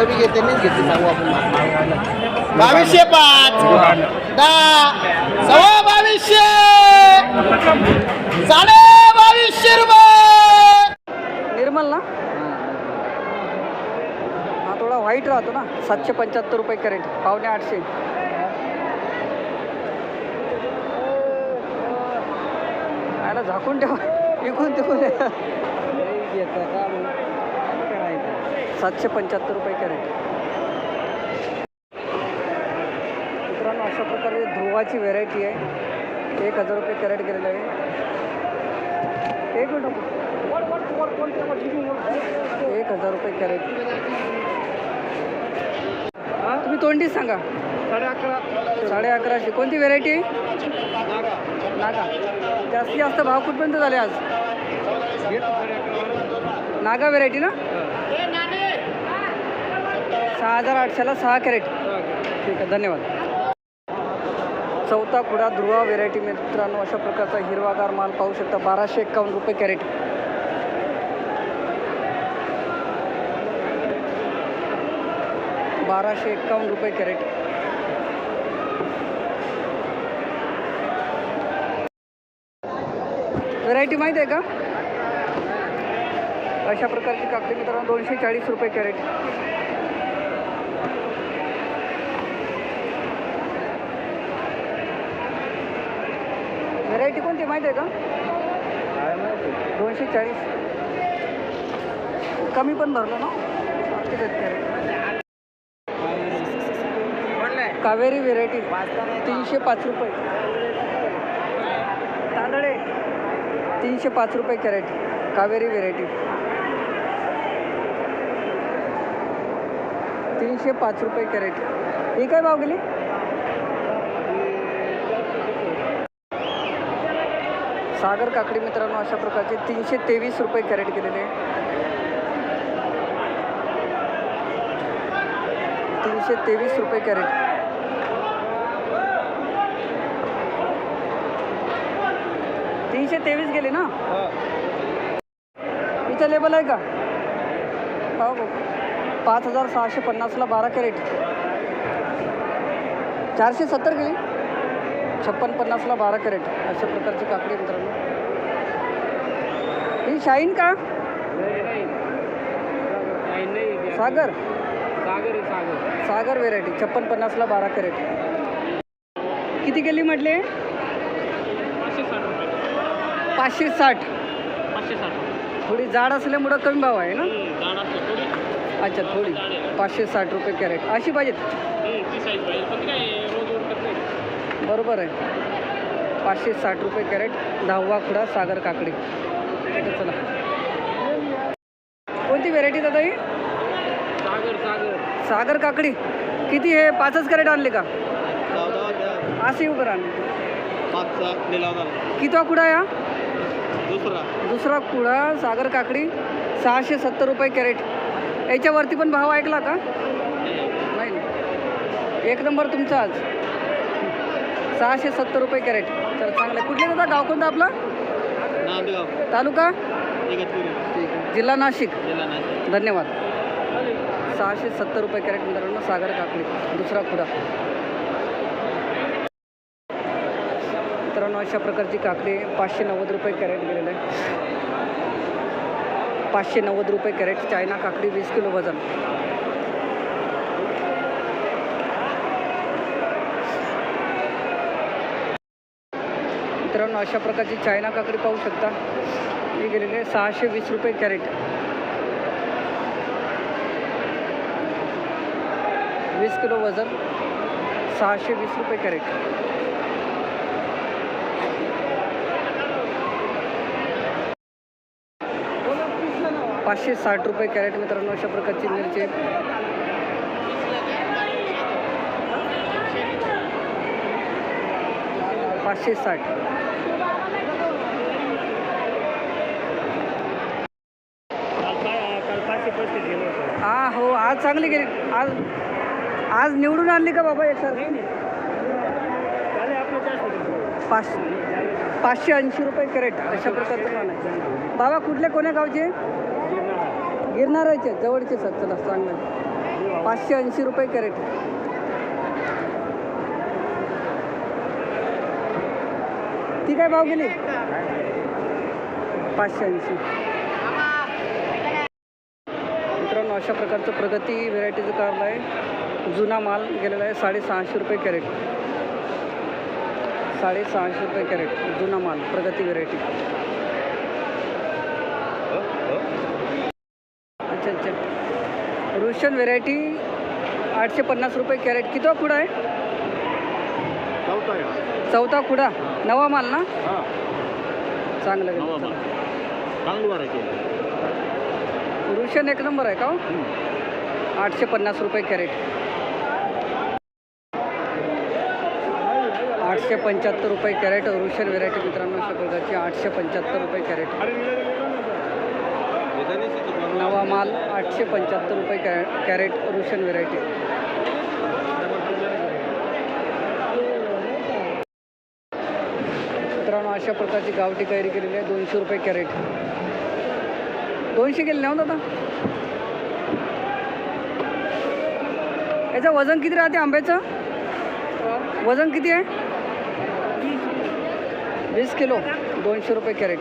आपलं बी घेते नाही घेते सांगू आपण बावीसशे पाच. दहा. सव्वा बावीसशे. साडे बावीसशे रुपये. निर्मल ना? हा. थोडा व्हाईट राहतो ना. सातशे पंच्याहत्तर रुपये कॅरेट. पावणे आठशे. झाकून ठेवा. इकून तिकून. सातशे पंच्याहत्तर रुपये कॅरेट. मित्रांनो अशा प्रकारे ध्रुवाची व्हेरायटी आहे. एक हजार रुपये कॅरेट गेलेलं आहे. एक मिनिट एक हजार रुपये कॅरेट. तुम्ही तोंडीच सांगा. साडे अकरा साडे अकराशे. कोणती व्हेरायटी नागा. जास्तीत जास्त भाव कुठपर्यंत झाले आज? नागा व्हेरायटी ना? सहा हजार आठशेला सहा कॅरेट. ठीक आहे धन्यवाद. चौथा कुडा ध्रुवा व्हेरायटी मित्रांनो अशा प्रकारचा हिरवागार माल पाहू शकता. बाराशे एक्कावन्न रुपये कॅरेट. बाराशे एक्कावन्न रुपये कॅरेट. व्हरायटी माहीत आहे का? अशा प्रकारची काकडी मित्रांनो दोनशे चाळीस रुपये कॅरेट व्हेरायटी कोणती माहीत आहे का? दोनशे चाळीस. कमी पण भरलं ना? किती कावेरी व्हेरायटी तीनशे पाच रुपये. तांदळे. तीनशे पाच रुपये कॅरेट. कावेरी व्हेरायटी तीनशे पाच रुपये कॅरेट. ही काय भाव गेली? सागर काकडी मित्रांनो अशा प्रकारचे तीनशे तेवीस रुपये कॅरेट केलेले तीनशे तेवीस रुपये कॅरेट. तीनशे तेवीस गेले ना? इथं लेबल आहे का? हो हो. पाच हजार सहाशे पन्नासला बारा कॅरेट. चारशे सत्तर गेली? छप्पन पन्नासला बारा कॅरेट अशा प्रकारची काकडी मित्रांनो. ही शाईन का? सागर. सागर सागर सागर व्हेरायटी छप्पन पन्नासला बारा कॅरेट. किती गेली म्हटले? पाचशे साठ. पाचशे साठ थोडी जाड असल्यामुळं कमी भाव आहे ना? अच्छा थोडी. पाचशे साठ रुपये कॅरेट. अशी पाहिजेत ती साईज पाहिजे पण काय रोज उरकत नाही बरोबर आहे. पाचशे साठ रुपये कॅरेट दहावा खुडा सागर काकडी. चला. कोणती व्हेरायटी दादा ही? सागर सागर. सागर काकडी. किती हे? पाचच कॅरेट आणले का? असे पाचचा लिलाव कितवा कुडा या? दुसरा. दुसरा कुडा सागर काकडी. सहाशे सत्तर रुपये कॅरेट. याच्यावरती पण भाव ऐकला का? नाही. एक नंबर तुमचा आज. सहाशे सत्तर रुपये कॅरेट. तर चांगलं. कुठले दादा? गाव कोणतं आपलं? तालुका? जिल्हा नाशिक. धन्यवाद. सहाशे सत्तर रुपये कॅरेट मित्रांनो सागर काकडी दुसरा खुडा मित्रांनो अशा प्रकारची काकडी पाचशे नव्वद रुपये कॅरेट गेलेलं आहे. पाचशे नव्वद रुपये कॅरेट चायना काकडी वीस किलो वजन. मित्रांनो अशा प्रकारची चायना काकडी पाहू शकता. हे गेलेली आहे सहाशे वीस रुपये कॅरेट. वीस किलो वजन सहाशे वीस रुपये कॅरेट. पाचशे साठ रुपये कॅरेट मित्रांनो अशा प्रकारची मिरची. पाचशे साठ. हा हो आज चांगली गेली. आज आज निवडून आणली का बाबा एकसारखी? पाचशे पाचशे ऐंशी रुपये कॅरेट अशा प्रकारचं माल आहे. बाबा कुठल्या कोण्या गावचे? गिरणाराचे जवळचे सर चला चांगलं. पाचशे ऐंशी रुपये कॅरेट. ती काय भाव गेली? पाचशे ऐंशी. मित्रांनो अशा प्रकारचं प्रगती व्हेरायटीचं कारलं आहे. जुना माल गेलेला आहे साडेसहाशे रुपये कॅरेट. साडेसहाशे रुपये कॅरेट जुना माल प्रगती व्हेरायटी. अच्छा अच्छा. रुशन व्हेरायटी आठशे पन्नास रुपये कॅरेट. किती पुढं आहे? चौथा खुडा नवा माल ना? चांगलं गेलं. रुशन एक नंबर आहे का हो? आठशे पन्नास रुपये कॅरेट. आठशे पंच्याहत्तर रुपये कॅरेट रुशन व्हेरायटी मित्रांनो प्रकारची आठशे पंच्याहत्तर रुपये कॅरेट. नवा माल आठशे पंच्याहत्तर रुपये कॅ कॅरेट रुशन व्हेरायटी मित्रांनो अशा प्रकारची गावठी कैरी केलेली आहे. दोनशे रुपये कॅरेट. दोनशे केले ना हो दादा. याचं वजन किती राहते आंब्याचं? वजन किती आहे? वीस किलो. दोनशे रुपये कॅरेट.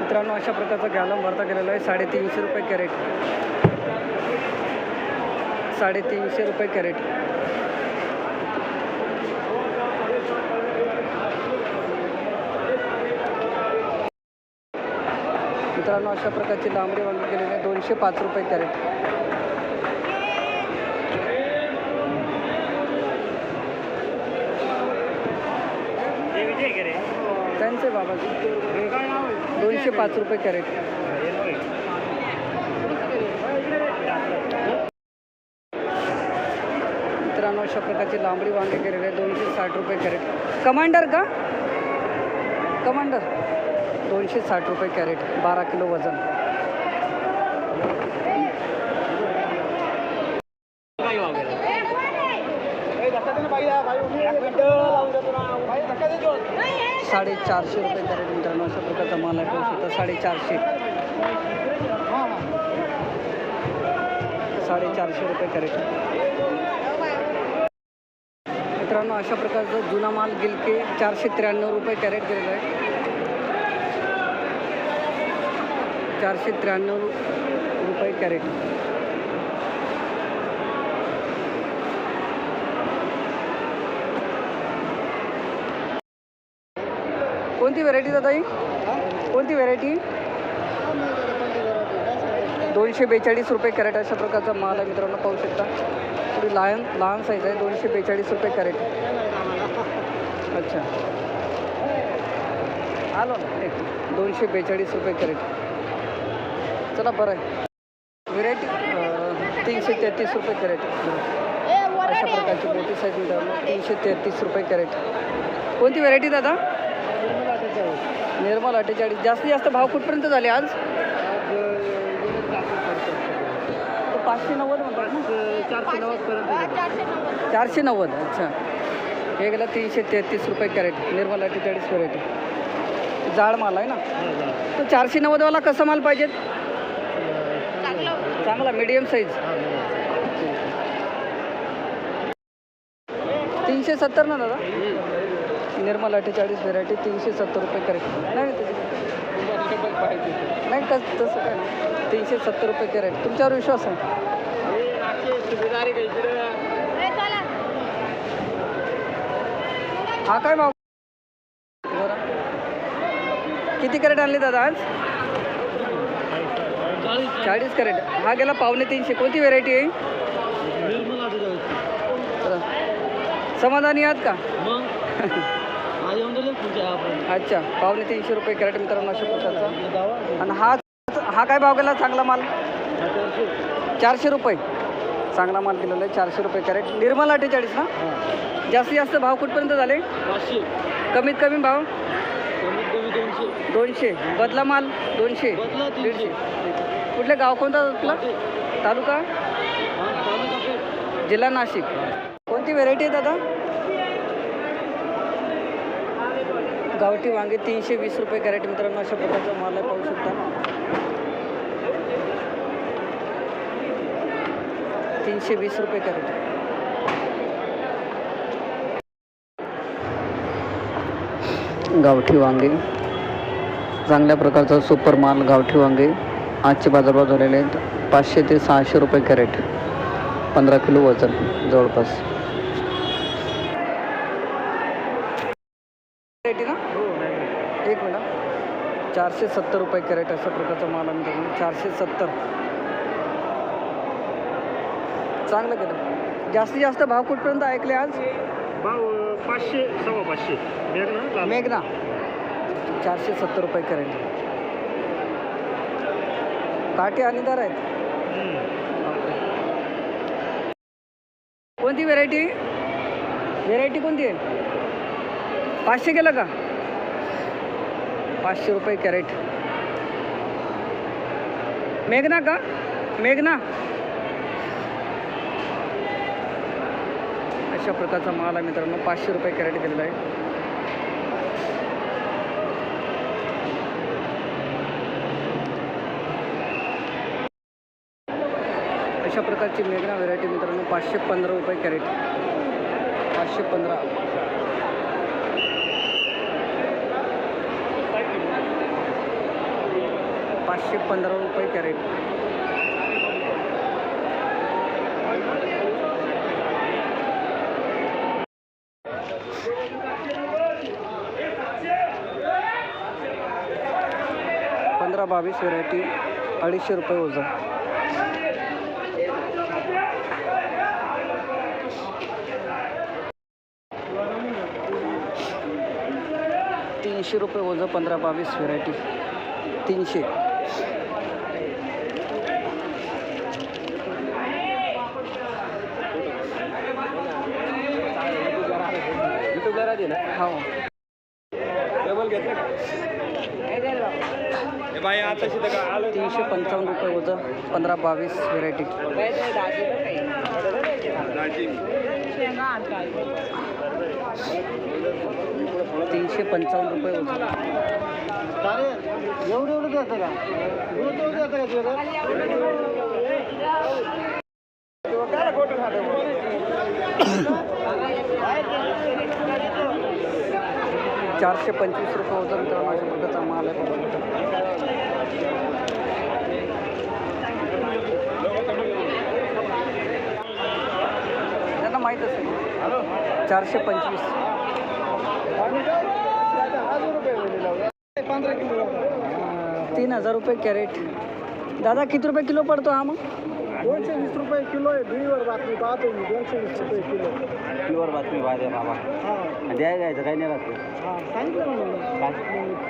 मित्रांनो अशा प्रकारचा गॅलम भरता केलेला आहे. साडेतीनशे रुपये कॅरेट. साडेतीनशे रुपये कॅरेट मित्रांनो अशा प्रकारची लांबडी वांगी केलेली आहे. दोनशे पाच रुपये कॅरेट. त्यांचे बाबाजी दोनशे पाच रुपये कॅरेट. मित्रांनो अशा प्रकारची लांबडी वांगे केलेले दोनशे साठ रुपये कॅरेट. कमांडर का? कमांडर. दोनशे साठ रुपये कॅरेट बारा किलो वजन. साडेचारशे रुपये कॅरेट मित्रांनो अशा प्रकारचा माल आहे पाहू शकता साडेचारशे. साडेचारशे रुपये कॅरेट. मित्रांनो अशा प्रकारचा जुना माल गिलके चारशे त्र्याण्णव रुपये कॅरेट गेलेला आहे. चारशे त्र्याण्णव रुपये कॅरेट. कोणती व्हरायटी दादा ही? कोणती व्हरायटी दोनशे बेचाळीस रुपये कॅरेट अशा प्रकारचा माल आहे मित्रांनो पाहू शकता. थोडी लहान लहान साईज आहे दोनशे बेचाळीस रुपये कॅरेट. अच्छा. आलो. ना एक दोनशे बेचाळीस रुपये कॅरेट. चला बरं आहे. व्हेरायटी तीनशे तेहतीस रुपये कॅरेट. अशा प्रकारची मोठी साईज मित्रांनो तीनशे तेहतीस रुपये कॅरेट. कोणती व्हेरायटी दादा? निर्मल अठ्ठेचाळीस. जास्तीत जास्त भाव कुठपर्यंत झाले आज? पाचशे नव्वद चारशे नव्वदपर्यंत चारशे नव्वद. अच्छा. हे गेलं तीनशे तेहतीस रुपये कॅरेट. निर्मल अठ्ठेचाळीस व्हेरायटी जाड माल आहे ना? तो चारशे नव्वदवाला कसा माल पाहिजे? चांगला मीडियम साईज तीनशे सत्तर ना दादा? निर्मल अठ्ठेचाळीस व्हेरायटी तीनशे सत्तर रुपये कॅरेट नाही नाही तस तसं काय नाही. तीनशे सत्तर रुपये कॅरेट तुमच्यावर विश्वास आहे? हा काय भाव? किती कॅरेट आणले दादा आज? चाळीस कॅरेट. हा गेला पावणे तीनशे. कोणती व्हेरायटी आहे. समाधानी आहात का? अच्छा. पावणे तीनशे रुपये कॅरेट मित्रांनो अशा प्रकारचा. आणि हा हा काय भाव गेला चांगला माल? चारशे रुपये. चांगला माल दिलेला आहे चारशे रुपये कॅरेट. निर्मल अठ्ठेचाळीस ना? जास्तीत जास्त भाव कुठपर्यंत झाले? कमीत कमी भाव? दोनशे. बदला माल दोनशे. दीडशे. कुठलं गाव कोणता आपलं तालुका? जिल्हा नाशिक. कोणती व्हेरायटी आहे दादा? गावठी वांगे तीनशे वीस रुपये कॅरेट मित्रांनो अशा प्रकारचा माल आहे पाहू शकता. तीनशे वीस रुपये कॅरेट. गावठी वांगे. चांगल्या प्रकारचा सुपर माल गावठी वांगे. आजचे बाजारभाव झालेले आहेत. पाचशे ते सहाशे रुपये कॅरेट. पंधरा किलो वजन जवळपास. रेट ना? एक मिनिट चारशे सत्तर रुपये कॅरेट अशा प्रकारचा माल आम्ही चारशे सत्तर. चांगलं केलं. जास्तीत जास्त भाव कुठपर्यंत ऐकले आज? भाऊ पाचशे सव्वा पाचशे. मेघना मेघना. चारशे सत्तर रुपये कॅरेट. काटे आणि दर आहेत. कोणती व्हेरायटी व्हेरायटी कोणती आहे? पाचशे केलं का? पाचशे रुपये कॅरेट. मेघना का? मेघना. अशा प्रकारचा माल आहे मित्रांनो. पाचशे रुपये कॅरेट दिलेला आहे. अशा प्रकारची मेघना व्हेरायटी मित्रांनो पाचशे पंधरा रुपये कॅरेट पाचशे पंधरा. पाचशे पंधरा रुपये कॅरेट पंधरा बावीस व्हेरायटी अडीचशे रुपये वजन. तीनशे रुपये वजन पंधरा बावीस व्हेरायटी तीनशे. हो. तीनशे पंचावन्न रुपये वजन पंधरा बावीस व्हेरायटी तीनशे पंचावन्न रुपये वजन एवढं का? चारशे पंचवीस रुपये वजन तर माझ्या प्रकारचा माल आहे. त्यांना माहीत असेल. चारशे पंचवीस पंधरा किलो तीन हजार रुपये कॅरेट. दादा किती रुपये किलो पडतो हा मग? दोनशे वीस रुपये किलो आहे. टीव्हीवर बातमी पाहतो मी. दोनशे वीस रुपये किलो. प्युअर बातमी पाहिजे बाबा हा. द्याय घ्यायचं काही नाही राहत. हा सांगितलं ना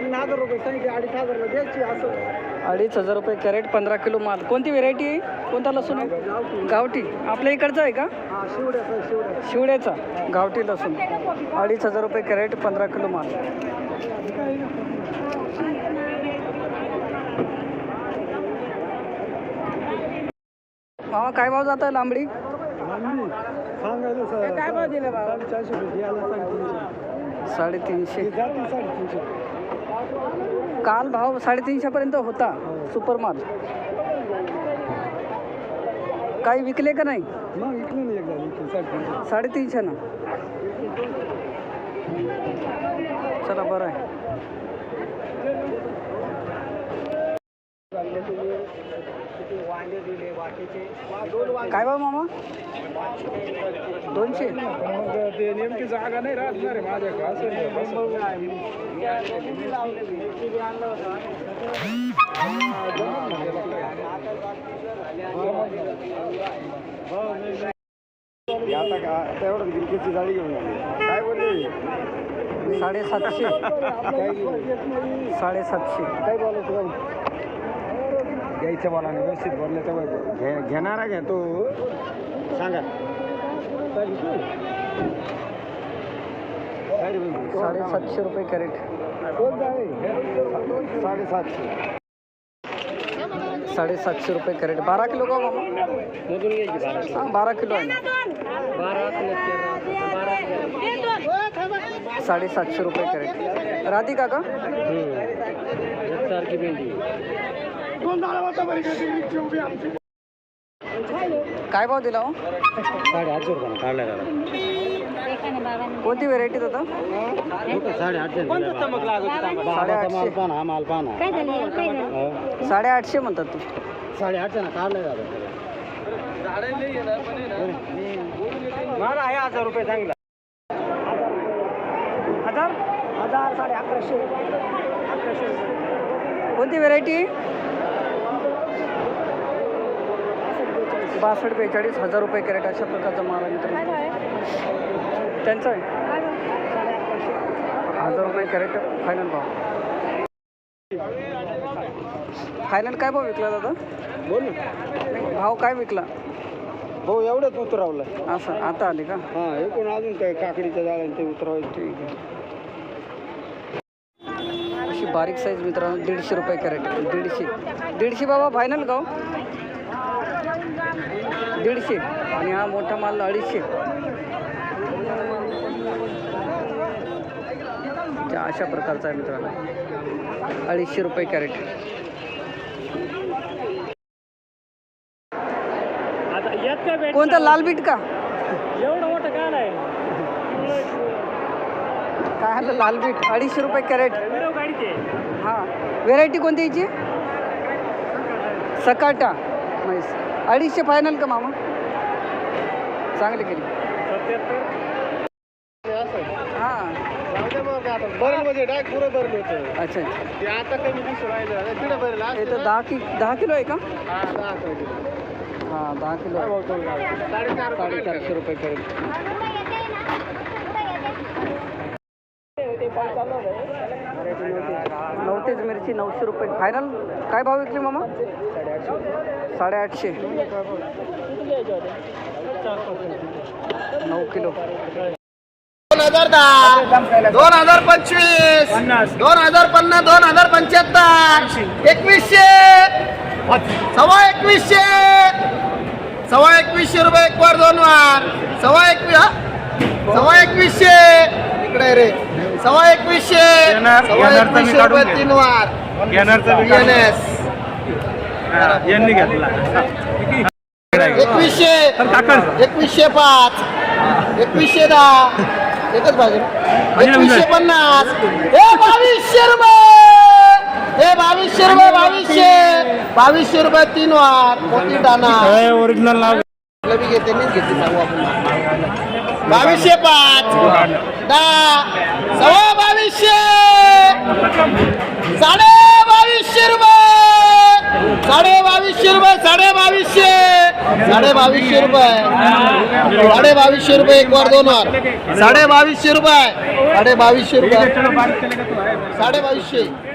तीन हजार रुपये सांगितले अडीच हजारला द्यायची असं. अडीच हजार रुपये कॅरेट पंधरा किलो माल. कोणती व्हेरायटी आहे? कोणता लसूण आहे? गावठी. गावठी. आपल्या इकडचं आहे का? हा शिवड्याचा शिवड्या शिवड्याचा. गावठी लसूण. अडीच हजार रुपये कॅरेट पंधरा किलो माल. मामा काय भाव जात आहे लांबडी. काय भाव दिले साडेतीनशे. साडेतीनशे. हे साडेतीनशे. काल भाव साडेतीनशेपर्यंत होता. सुपर माल काही विकले का नाही? साडेतीनशे. साडेतीनशे ना. चला बरं आहे वांगे दिले बाकीचे काय भाव मामा? दोनशे. मग ते नेमकी जागा नाही राहत आहे माझ्याकडे असं आता का तेवढं गिलकीची जाळी घेऊन आली काय बोलले साडेसातशे. साडेसातशे. काय बोलायचं घ्यायचं मला व्यवस्थित बोलले तेव्हा घे घेणारा घ्या तो. सांगा. साडेसातशे रुपये कॅरेट. साडेसातशे. साडेसातशे रुपये कॅरेट. बारा किलो का हाँ बारा किलो आहे. साडेसातशे रुपये कॅरेट. राधिका का? काय भाव दिला हो? साडेआठशे रुपये काढलाय दादा. कोणती व्हेरायटी दादा. माल पाना हा माल पाना. साडेआठशे म्हणतात तू. साडेआठशे ना काढलाय दादा. माल आहे हजार रुपये चांगला. हजार? हजार साडे अकराशे. कोणती व्हेरायटी बासष्ट बेचाळीस हजार रुपये कॅरेट अशा प्रकारचा माल आहे मित्रांनो. त्यांचं आहे. हजार रुपये कॅरेट फायनल भाव. फायनल काय भाव विकला दादा? बोल भाव काय विकला? भाऊ एवढंच उतरवलं. असं आता आले का? हा एकूण अजून काय काकडीच्या जाळ्याने ते उतरवायचं ठीक आहे. अशी बारीक साईज मित्रांनो दीडशे रुपये कॅरेट दीडशे. दीडशे बाबा फायनल गाव दीडशे आणि हा मोठा माल अडीचशे. अशा प्रकारचा आहे मित्रांनो. अडीचशे रुपये कॅरेट. कोणतं लाल बीट का? एवढं मोठं काय नाही. काय आलं लाल बीट? अडीचशे रुपये कॅरेट. हां. व्हेरायटी कोणती याची? सकाटा. म्हैस अडीचशे फायनल का मामा? चांगली केली. हां. पुरं अच्छा अच्छा. आता कमी दिसून हे तर दहा कि दहा किलो आहे का? हा दहा किलो. हां दहा किलो साडेचारशे रुपये करेल. नवतेच मिरची नऊशे रुपये फायनल काय भाव विकली मामा? साडेआठशे. नऊ किलो. दोन हजार दहा दोन हजार पंचवीस दोन हजार पन्नास दोन हजार पंच्याहत्तर. एकवीसशे. सव्वा एकवीसशे. सव्वा एकवीसशे रुपये एक वर दोन वार. सव्वा एकवीस हा? सव्वा एकवीसशे. इकडे रे. सव्वा एकवीसशे सव्वा एकवीसशे रुपये तीन वार. ENS. यांनी घेतला. एकवीसशे एकवीसशे पाच एकवीसशे दहा. एकच पाहिजे एकवीसशे पन्नास. हे बावीसशे रुपये. हे बावीसशे रुपये बावीसशे. बावीसशे रुपये तीन वार. मोठी दाना. ओरिजिनल नाव. आपलं बी घेते मीच घेते सांगू आपण. बावीसशे पाच. दहा. सव्वा बावीसशे. साडे बावीसशे रुपये. साडे बावीसशे रुपये साडे बावीसशे. साडे बावीसशे रुपये. साडे बावीसशे रुपये एक वार दोन वार. साडे बावीसशे रुपये. साडे बावीसशे रुपये. साडे बावीसशे.